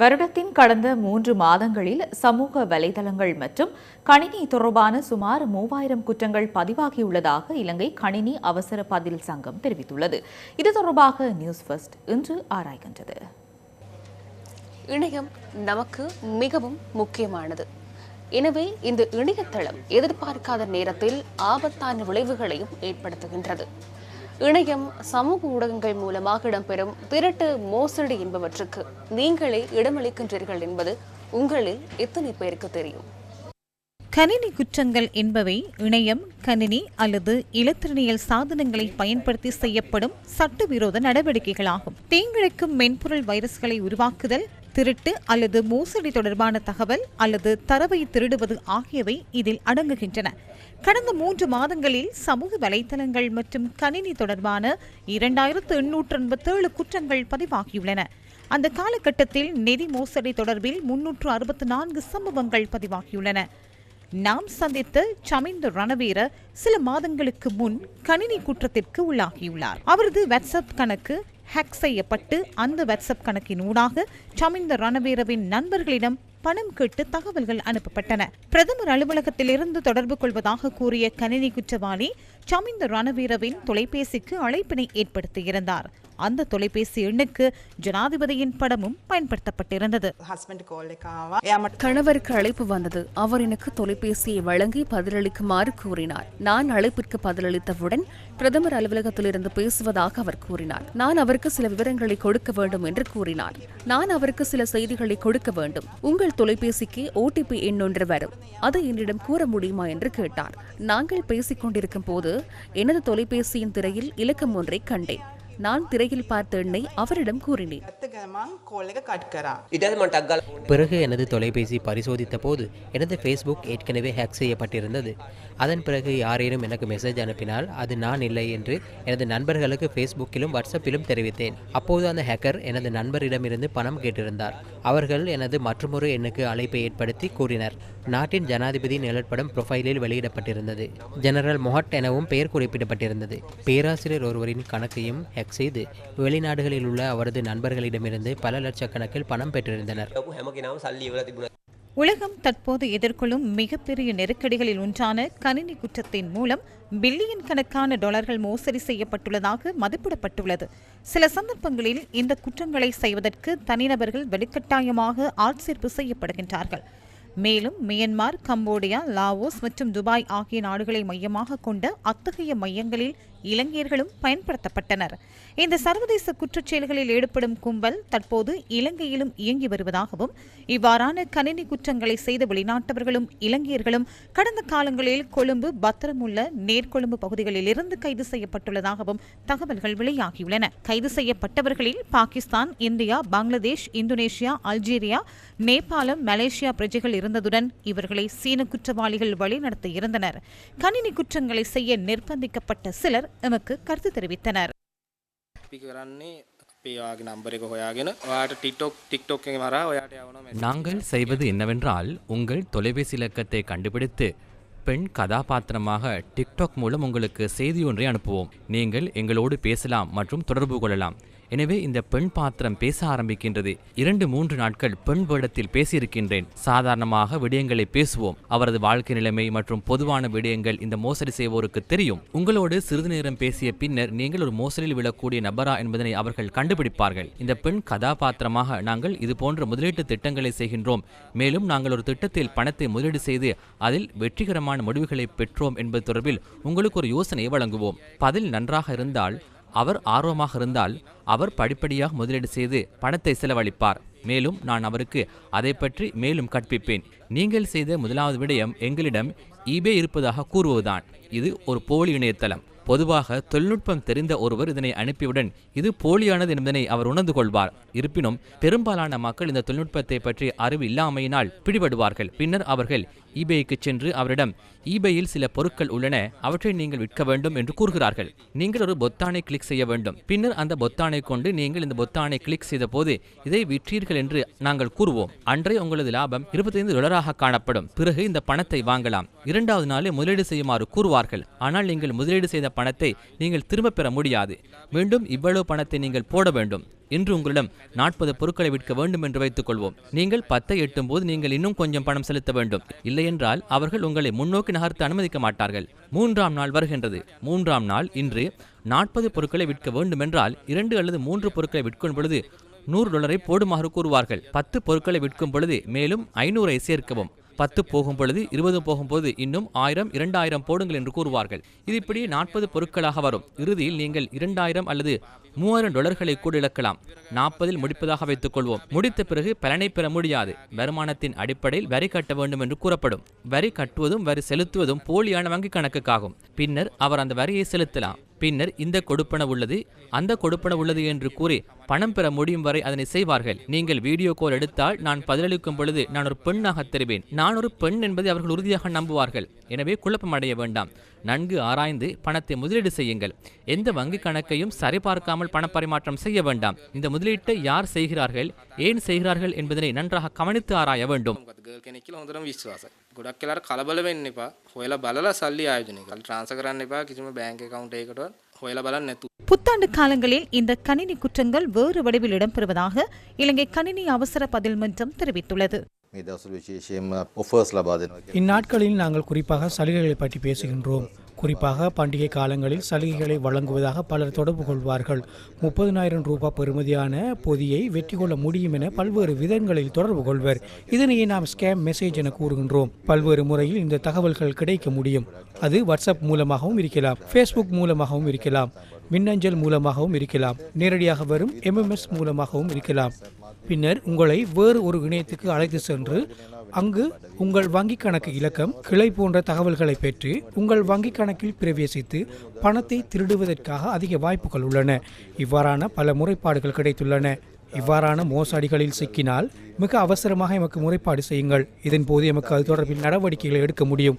வருடத்தின் கடந்த மூன்று மாதங்களில் சமூக வலைதளங்கள் மற்றும் கணினி தொடர்பான சுமார் மூவாயிரம் குற்றங்கள் பதிவாகியுள்ளதாக இலங்கை கணினி அவசர பதில் சங்கம் தெரிவித்துள்ளது. இது தொடர்பாக நியூஸ் ஃபர்ஸ்ட் இன்று ஆராய்கின்றது. இணையம் நமக்கு மிகவும் முக்கியமானது. எனவே இந்த இணையதளம் எதிர்பார்க்காத நேரத்தில் ஆபத்தான விளைவுகளையும் ஏற்படுத்துகின்றது. இணையம் சமூக ஊடகங்கள் மூலமாக இடம்பெறும் திருட்டு மோசடி என்பவற்றுக்கு நீங்களே இடமளிக்கின்றீர்கள் என்பது உங்களில் எத்தனை பேருக்கு தெரியும்? கணினி குற்றங்கள் என்பவை இணையம் கணினி அல்லது இலத்திரனியல் சாதனங்களை பயன்படுத்தி செய்யப்படும் சட்டவிரோத நடவடிக்கைகளாகும். தீங்கிழைக்கும் மென்பொருள் வைரஸ்களை உருவாக்குதல் திருட்டு அல்லது மோசடி தொடர்பான தகவல் அல்லது தரவை திருடுவது ஆகியவை இதில் அடங்குகின்றன. கடந்த மூன்று மாதங்களில் சமூக வலைதளங்கள் மற்றும் கணினி தொடர்பான இரண்டாயிரத்து எண்ணூற்று எண்பத்தேழு குற்றங்கள் பதிவாகியுள்ளன. அந்த காலகட்டத்தில் நிதி மோசடி தொடர்பில் முன்னூற்று அறுபத்தி நான்கு சம்பவங்கள் பதிவாகியுள்ளன. நாம் சந்தித்த சமிந்த ரணவீர சில மாதங்களுக்கு முன் கணினி குற்றத்திற்கு உள்ளாகியுள்ளார். அவரது வாட்ஸ்அப் கணக்கு ஹேக் செய்யப்பட்டு அந்த வாட்ஸ்அப் கணக்கின் ஊடாக சமிந்த ரணவீரவின் நண்பர்களிடம் பணம் கேட்டு தகவல்கள் அனுப்பப்பட்டன. பிரதமர் அலுவலகத்திலிருந்து தொடர்பு கொள்வதாக கூறிய கணினி குற்றவாளி சமிந்த ரணவீரவின் தொலைபேசிக்கு அழைப்பினை ஏற்படுத்தியிருந்தார். அந்த தொலைபேசி எண்ணுக்கு ஜனாதிபதியின் படமும் பயன்படுத்தப்பட்டிருந்தது. கணவருக்கு அழைப்பு வந்தது. அவர் எனக்கு தொலைபேசியை வழங்கி பதிலளிக்குமாறு கூறினார். நான் அழைப்பிற்கு பதிலளித்தவுடன் பிரதமர் அலுவலகத்திலிருந்து பேசுவதாக அவர் கூறினார். நான் அவருக்கு சில விவரங்களை கொடுக்க வேண்டும் என்று கூறினார். நான் அவருக்கு சில செய்திகளை கொடுக்க வேண்டும். உங்கள் தொலைபேசிக்கு ஓடிபி எண்ணொன்று வரும். அதை என்னிடம் கூற முடியுமா என்று கேட்டார். நாங்கள் பேசிக் கொண்டிருக்கும் போது எனது தொலைபேசியின் திரையில் இலக்கம் ஒன்றை கண்டேன். நான் திரையில் பார்த்த எண்ணை அவரிடம் கூறினேன். பிறகு எனது தொலைபேசி பரிசோதித்த போது எனது ஃபேஸ்புக் ஏற்கனவே ஹேக் செய்யப்பட்டிருந்தது. அதன் பிறகு யாரேனும் எனக்கு மெசேஜ் அனுப்பினால் அது நான் இல்லை என்று எனது நண்பர்களுக்கு ஃபேஸ்புக்கிலும் வாட்ஸ்அப்பிலும் தெரிவித்தேன். அப்போது அந்த ஹேக்கர் எனது நண்பரிடமிருந்து பணம் கேட்டிருந்தார். அவர்கள் எனது மற்றொரு எண்ணுக்கு அழைப்பை ஏற்படுத்தி கூறினர். நாட்டின் ஜனாதிபதி நிழற்படம் ப்ரொஃபைலில் வெளியிடப்பட்டிருந்தது. ஜெனரல் மொஹட் எனவும் பெயர் குறிப்பிடப்பட்டிருந்தது. பேராசிரியர் ஒருவரின் கணக்கையும் ஹேக் செய்து வெளிநாடுகளில் உள்ள அவரது நண்பர்களிடமிருந்து பல லட்சக்கணக்கில் பணம் பெற்றிருந்தனர். உலகம் தற்போது எதிர்கொள்ளும் மிகப்பெரிய நெருக்கடிகளில் ஒன்றான கணினி குற்றத்தின் மூலம் பில்லியன் கணக்கான டாலர்கள் மோசடி செய்யப்பட்டுள்ளதாக மதிப்பிடப்பட்டுள்ளது. சில சந்தர்ப்பங்களில் இந்த குற்றங்களை செய்வதற்கு தனிநபர்கள் வெளிக்கட்டாயமாக ஆட்சேர்ப்பு செய்யப்படுகின்றார்கள். மேலும் மியன்மார் கம்போடியா லாவோஸ் மற்றும் துபாய் ஆகிய நாடுகளை மையமாக கொண்ட அத்தகைய மையங்களில் இலங்கையர்களும் பயன்படுத்தப்பட்டனர். இந்த சர்வதேச குற்றச் செயல்களில் ஈடுபடும் கும்பல் தற்போது இலங்கையிலும் இயங்கி வருவதாகவும் இவ்வாறான கணினி குற்றங்களை செய்த வெளிநாட்டவர்களும் இலங்கையர்களும் கடந்த காலங்களில் கொழும்பு பத்திரமுள்ள நேர்கொழும்பு பகுதிகளில் இருந்து கைது செய்யப்பட்டுள்ளதாகவும் தகவல்கள் வெளியாகியுள்ளன. கைது செய்யப்பட்டவர்களில் Pakistan India Bangladesh Indonesia Algeria நேபாளம் மலேசியா பிரஜைகள் இருந்ததுடன் இவர்களை சீன குற்றவாளிகள் வழிநடத்த இருந்தனர் கணினி குற்றங்களை செய்ய நிர்பந்திக்கப்பட்ட சிலர் எமக்கு கருத்து தெரிவித்தனர் අපි කරන්නේ අපේ යාගේ නම්බර එක හොයාගෙන ඔයාට ටික්ටොක් ටික්ටොක් එක මරා ඔයාට යවන நாங்கள் செய்வது என்னவென்றால் உங்கள் தொலைபேசி இலக்கத்தை கண்டுபிடித்து பெண் கதாபாத்திரமாக டிக்டாக் மூலம் உங்களுக்கு செய்தி ஒன்றை அனுப்புவோம் நீங்கள் எங்களோடு பேசலாம் மற்றும் தொடர்பு கொள்ளலாம் எனவே இந்த பெண் பாத்திரம் பேச ஆரம்பிக்கின்றது. இரண்டு மூன்று நாட்கள் பெண் வேடத்தில் பேசியிருக்கின்றேன். சாதாரணமாக விடயங்களை பேசுவோம். அவரது வாழ்க்கை நிலைமை மற்றும் பொதுவான விடயங்கள் இந்த மோசடி செய்வோருக்கு தெரியும். உங்களோடு சிறிது நேரம் பேசிய பின்னர் நீங்கள் ஒரு மோசடியில் விழக்கூடிய நபரா என்பதனை அவர்கள் கண்டுபிடிப்பார்கள். இந்த பெண் கதாபாத்திரமாக நாங்கள் இது போன்ற முதலீட்டு திட்டங்களை செய்கின்றோம். மேலும் நாங்கள் ஒரு திட்டத்தில் பணத்தை முதலீடு செய்து அதில் வெற்றிகரமான முடிவுகளை பெற்றோம் என்பது தொடர்பில் உங்களுக்கு ஒரு யோசனையை வழங்குவோம். பதில் நன்றாக இருந்தால் அவர் ஆர்வமாக இருந்தால் அவர் படிப்படியாக முதலீடு செய்து பணத்தை செலவழிப்பார். மேலும் நான் அவருக்கு அதை பற்றி மேலும் கற்பிப்பேன். நீங்கள் செய்த முதலாவது விடயம் எங்களிடம் ஈபே இருப்பதாக கூறுவதுதான். இது ஒரு போலி இணையதளம். பொதுவாக தொழில்நுட்பம் தெரிந்த ஒருவர் இதனை அனுப்பியவுடன் இது போலியானது என்பதனை அவர் உணர்ந்து கொள்வார். இருப்பினும் பெரும்பாலான மக்கள் இந்த தொழில்நுட்பத்தை பற்றி அறிவு இல்லாமையினால் பிடிபடுவார்கள். பின்னர் அவர்கள் ஈபேக்கு சென்று அவரிடம் ஈபேயில் சில பொருட்கள் உள்ளன. அவற்றை நீங்கள் விற்க வேண்டும் என்று கூறுகிறார்கள். நீங்கள் ஒரு பொத்தானை கிளிக் செய்ய வேண்டும். பின்னர் அந்த பொத்தானை கொண்டு நீங்கள் இந்த பொத்தானை கிளிக் செய்த போது இதை விற்றீர்கள் என்று நாங்கள் கூறுவோம். அன்றே உங்களது லாபம் இருபத்தைந்து டாலராக காணப்படும். பிறகு இந்த பணத்தை வாங்கலாம். இரண்டாவது நாளே முதலீடு செய்யுமாறு கூறுவார்கள். ஆனால் நீங்கள் முதலீடு செய்த பணத்தை நீங்கள் திரும்ப பெற முடியாது. மீண்டும் இவ்வளவு பணத்தை நீங்கள் போட வேண்டும். இன்று உங்களிடம் நாற்பது பொருட்களை விற்க வேண்டும் என்று வைத்துக் கொள்வோம். நீங்கள் பத்தை எட்டும் போது நீங்கள் இன்னும் கொஞ்சம் பணம் செலுத்த வேண்டும். இல்லையென்றால் அவர்கள் உங்களை முன்னோக்கி நகர்த்த அனுமதிக்க மாட்டார்கள். மூன்றாம் நாள் வருகின்றது. மூன்றாம் நாள் இன்று நாற்பது பொருட்களை விற்க வேண்டுமென்றால் இரண்டு அல்லது மூன்று பொருட்களை விற்கும் பொழுது நூறு டாலரை போடுமாறு கூறுவார்கள். பத்து பொருட்களை விற்கும் பொழுது மேலும் ஐநூறை சேர்க்கவும். பத்து போகும் பொழுது இருபது போகும்போது இன்னும் ஆயிரம் இரண்டாயிரம் போடுங்கள் என்று கூறுவார்கள். இது இப்படி நாற்பது பொருட்களாக வரும். இறுதியில் நீங்கள் இரண்டாயிரம் அல்லது மூவாயிரம் டாலர்களை கூட இழக்கலாம். நாற்பதில் முடிப்பதாக வைத்துக் கொள்வோம். முடித்த பிறகு பலனை பெற முடியாது. வருமானத்தின் அடிப்படையில் வரி கட்ட வேண்டும் என்று கூறப்படும். வரி கட்டுவதும் வரி செலுத்துவதும் போலியான வங்கி கணக்குக்காகும். பின்னர் அவர் அந்த வரியை செலுத்தலாம். பின்னர் இந்த கொடுப்பன உள்ளது. அந்த கொடுப்பன உள்ளது என்று கூறி பணம் பெற முடியும் வரை அதனை செய்வார்கள். நீங்கள் வீடியோ கால் எடுத்தால் நான் பதிலளிக்கும் பொழுது நான் ஒரு பெண்ணாக தெரிவேன். நான் ஒரு பெண் என்பதை அவர்கள் உறுதியாக நம்புவார்கள். எனவே குழப்பம் அடைய வேண்டாம். நன்கு ஆராய்ந்து பணத்தை முதலீடு செய்யுங்கள். எந்த வங்கி கணக்கையும் சரிபார்க்காமல் பணப்பரிமாற்றம் செய்ய வேண்டாம். இந்த முதலீட்டை யார் செய்கிறார்கள்? ஏன் செய்கிறார்கள் என்பதனை நன்றாக கவனித்து ஆராய வேண்டும். මොකද ගර්ල් කෙනෙක් කියලා හොඳටම විශ්වාසයි. ගොඩක් වෙලාට කලබල වෙන්න එපා. හොයලා බලලා සල්ලි ආයෝජනය කරලා ට්‍රාන්ස්ෆර් කරන්න එපා කිසිම බැංක් account එකකටවත් හොයලා බලන්න නැතුව. புத்தாண்டு காலங்களில் இந்த கணினி குற்றங்கள் வேறு வடிவில் இடம்பெறுவதாக இலங்கை கணினி அவசர பதில் மன்றம் தெரிவித்துள்ளது මේ දවසුල විශේෂයෙන්ම ඔෆර්ස් ලබා දෙනවා. இந்நாட்களில் நாங்கள் குறிப்பாக சலுகைகளை பற்றி பேசுகின்றோம் குறிப்பாக பண்டிகை காலங்களில் சலுகைகளை வழங்குவதாக பலர் தொடர்பு கொள்வார்கள். முப்பதினாயிரம் ரூபாய் பெறுமதியான பொதியை வெற்றி கொள்ள முடியும் என பல்வேறு விதங்களில் தொடர்பு கொள்வர். இதனையே நாம் ஸ்கேம் மெசேஜ் என கூறுகின்றோம். பல்வேறு முறையில் இந்த தகவல்கள் கிடைக்க முடியும். அது வாட்ஸ்அப் மூலமாகவும் இருக்கலாம் ஃபேஸ்புக் மூலமாகவும் இருக்கலாம் மின்னஞ்சல் மூலமாகவும் இருக்கலாம் நேரடியாக வரும் எம்எம்எஸ் மூலமாகவும் இருக்கலாம். பின்னர் உங்களை வேறு ஒரு இணையத்துக்கு அழைத்து சென்று அங்கு உங்கள் வங்கிக் கணக்கு இலக்கம் கிளை போன்ற தகவல்களை பெற்று உங்கள் வங்கிக் கணக்கில் பிரவேசித்து பணத்தை திருடுவதற்காக அதிக வாய்ப்புகள் உள்ளன. இவ்வாறான பல முறைப்பாடுகள் கிடைத்துள்ளன. இவ்வாறான மோசடிகளில் சிக்கினால் மிக அவசரமாக எமக்கு முறைப்பாடு செய்யுங்கள். இதன் போது எமக்கு அது தொடர்பில் நடவடிக்கைகளை எடுக்க முடியும்.